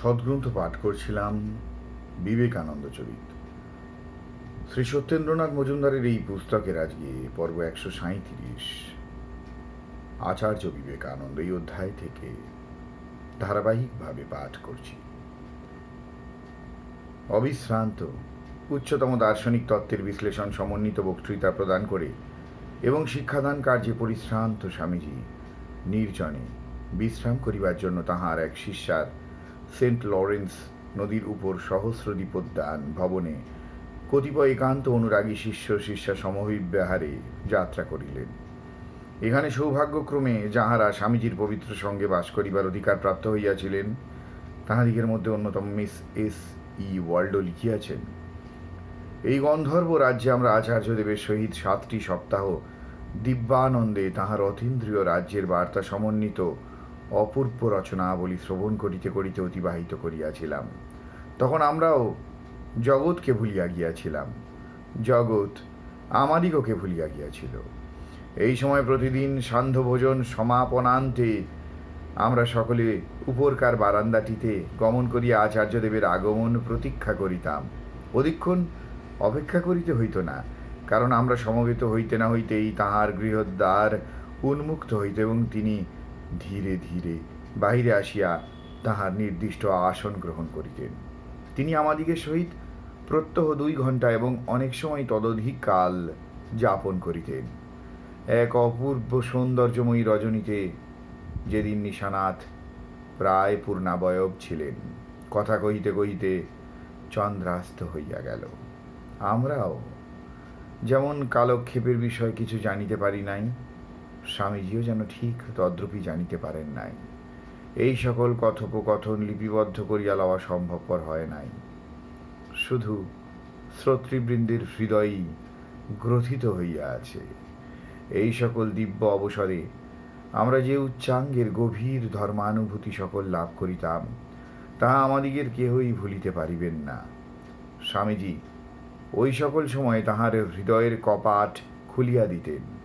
সদ্গ্রন্থ পাঠ করছিলাম বিবেকানন্দ চরিত শ্রী সত্যেন্দ্রনাথ মজুমদারের এই পুস্তকের আজকে পর্ব একশো সাঁইত্রিশ। আচার্য বিবেকানন্দ এই অধ্যায় থেকে ধারাবাহিকভাবে পাঠ করছি। অবিশ্রান্ত, উচ্চতম দার্শনিক তত্ত্বের বিশ্লেষণ সমন্বিত বক্তৃতা প্রদান করে এবং শিক্ষাদান কার্যে পরিশ্রান্ত স্বামীজি নির্জনে বিশ্রাম করিবার জন্য তাহার এক শিষ্যার সেন্ট লরেন্স নদীর উপর সহস্র দ্বীপোদ্যান ভবনে কতিপয় একান্ত অনুরাগী শিষ্য শিষ্যা সমভিব্যাহারে যাত্রা করিলেন। এখানে সৌভাগ্যক্রমে যাহারা স্বামীজির পবিত্র সঙ্গে বাস করিবার অধিকার প্রাপ্ত হইয়াছিলেন, তাহাদিগের মধ্যে অন্যতম মিস এস ই ওয়ার্ল্ডও লিখিয়াছেন। এই গন্ধর্ব রাজ্যে আমরা আচার্যদেবের সহিত সাতটি সপ্তাহ দিব্যানন্দে তাহার অতীন্দ্রিয় রাজ্যের বার্তা সমন্বিত অপূর্ব রচনাবলী শ্রবণ করিতে করিতে অতিবাহিত করিয়াছিলাম। তখন আমরাও জগৎকে ভুলিয়া গিয়াছিলাম। জগৎ আমাদিগকে ভুলিয়া গিয়াছিল। এই সময় প্রতিদিন সান্ধ্য ভোজন সমাপনান্তে আমরা সকলে উপরকার বারান্দাটিতে গমন করিয়া আচার্যদেবের আগমন প্রতীক্ষা করিতাম। অধিক্ষণ অপেক্ষা করিতে হইত না, কারণ আমরা সমবেত হইতে না হইতেই তাহার গৃহদ্বার উন্মুক্ত হইত এবং তিনি ধীরে ধীরে বাহিরে আসিয়া তাহার নির্দিষ্ট আসন গ্রহণ করিতেন তিনি আমাদিগের সহিত প্রত্যহ দুই ঘণ্টা এবং অনেক সময় তদধিক কাল যাপন করিতেন। এক অপূর্ব সৌন্দর্যময়ী রজনীতে যেদিন নিশানাথ প্রায় পূর্ণাবয়ব ছিলেন, কথা কহিতে কহিতে চন্দ্রাস্ত হইয়া গেল। আমরাও যেমন কালক্ষেপের বিষয় কিছু জানিতে পারি নাই স্বামীজিও যেন ঠিক তদ্রূপই জানিতে পারেন নাই। এই সকল কথোপকথন লিপিবদ্ধ করিয়া লওয়া সম্ভবপর হয় নাই। শুধু শ্রোতৃবৃন্দের হৃদয়ই গ্রথিত হইয়া আছে। এই সকল দিব্য অবসরে আমরা যে উচ্চাঙ্গের গভীর ধর্মানুভূতি সকল লাভ করিতাম তাহা আমাদিগের কেহই ভুলিতে পারিবেন না। স্বামীজি ওই সকল সময় তাহার হৃদয়ের কপাট খুলিয়া দিতেন।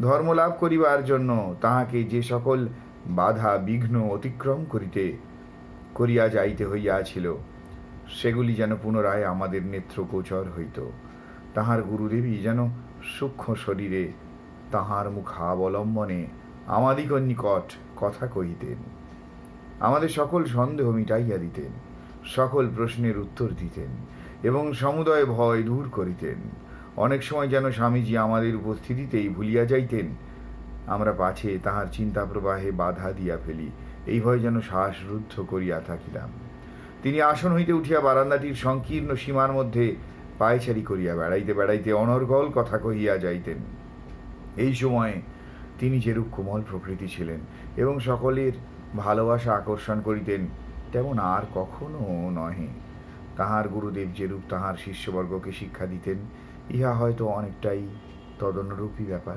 ধর্ম লাভ করিবার জন্য তাহাকে যে সকল বাধা, বিঘ্ন অতিক্রম করিতে, করিয়া যাইতে হইয়াছিল, সেগুলি যেন পুনরায় আমাদের নেত্রগোচর হইত। তাহার গুরুদেবী যেন সূক্ষ্ম শরীরে তাহার মুখাবলম্বনে আমাদিগর নিকট কথা কহিতেন। আমাদের সকল সন্দেহ মিটাইয়া দিতেন, সকল প্রশ্নের উত্তর দিতেন এবং সমুদয় ভয় দূর করিতেন। অনেক সময় যেন স্বামীজি আমাদের উপস্থিতিতেই ভুলিয়া যাইতেন। আমরা পাছে তাহার চিন্তা প্রবাহে বাধা দিয়া ফেলি, এই ভয় যেন শ্বাসরুদ্ধ করিয়া থাকিলাম। তিনি আসন হইতে উঠিয়া বারান্দাটির সংকীর্ণ সীমার মধ্যে পায়চারি করিয়া বেড়াইতে বেড়াইতে অনর্গল কথা কহিয়া যাইতেন। এই সময়ে তিনি যেরূপ কোমল প্রকৃতি ছিলেন এবং সকলের ভালোবাসা আকর্ষণ করিতেন, তেমন আর কখনো নহে। তাহার গুরুদেব যেরূপ তাহার শিষ্যবর্গকে শিক্ষা দিতেন ইহা হয়তো অনেকটাই তদনুরূপী ব্যাপার।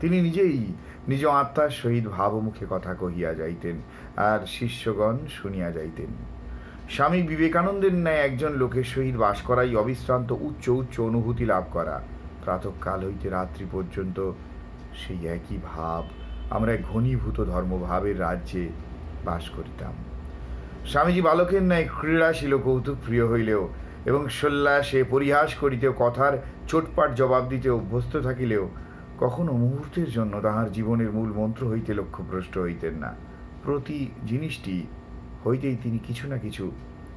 তিনি নিজেই নিজ আত্মার সহিত ভাবমুখে কথা কহিয়া যাইতেন আর শিষ্যগণ শুনিয়া যাইতেন। স্বামী বিবেকানন্দের ন্যায় একজন লোকের সহিত বাস করাই অবিশ্রান্ত উচ্চ উচ্চ অনুভূতি লাভ করা। প্রাতঃকাল হইতে রাত্রি পর্যন্ত সেই একই ভাব আমরা ঘনীভূত ধর্মভাবের রাজ্যে বাস করিতাম। স্বামীজি বালকের ন্যায় ক্রীড়াশীল কৌতুক প্রিয় হইলেও এবং সে পরিহাস করিতেও কথার চোটপাট জবাব দিতে অভ্যস্ত থাকিলেও কখনো মুহূর্তের জন্য তাহার জীবনের মূল মন্ত্র হইতে লক্ষ্যভ্রষ্ট হইতেন না। প্রতি জিনিসটি হইতেই তিনি কিছু না কিছু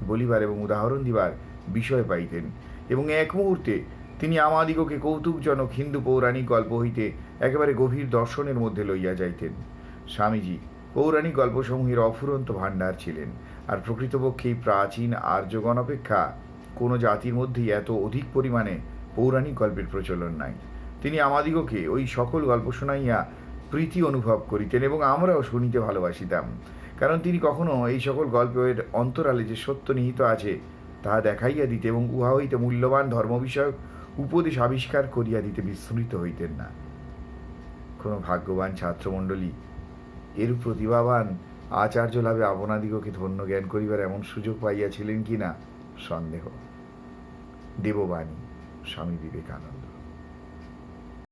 বলিবার এবং উদাহরণ দিবার বিষয় পাইতেন এবং এক মুহূর্তে তিনি আমাদিগকে কৌতুকজনক হিন্দু পৌরাণিক গল্প হইতে একেবারে গভীর দর্শনের মধ্যে লইয়া যাইতেন। স্বামীজি পৌরাণিক গল্পসমূহের অফুরন্ত ভাণ্ডার ছিলেন আর প্রকৃতপক্ষেই প্রাচীন আর্যগণ অপেক্ষা কোনো জাতির মধ্যেই এত অধিক পরিমাণে পৌরাণিক গল্পের প্রচলন নাই। তিনি আমাদিগকে ওই সকল গল্প শোনাইয়া প্রীতি অনুভব করিতেন এবং আমরাও শুনিতে ভালোবাসিতাম। কারণ তিনি কখনো এই সকল গল্পের অন্তরালে যে সত্য নিহিত আছে তাহা দেখাইয়া দিতে এবং উহা হইতে মূল্যবান ধর্ম বিষয়ক উপদেশ আবিষ্কার করিয়া দিতে বিস্মৃত হইতেন না। কোনো ভাগ্যবান ছাত্রমণ্ডলী এরূপ প্রতিভাবান আচার্য লাভে আপনাদিগকে ধন্য জ্ঞান করিবার এমন সুযোগ পাইয়াছিলেন কি না? সন্দেহ। দেববাণী স্বামী বিবেকানন্দ।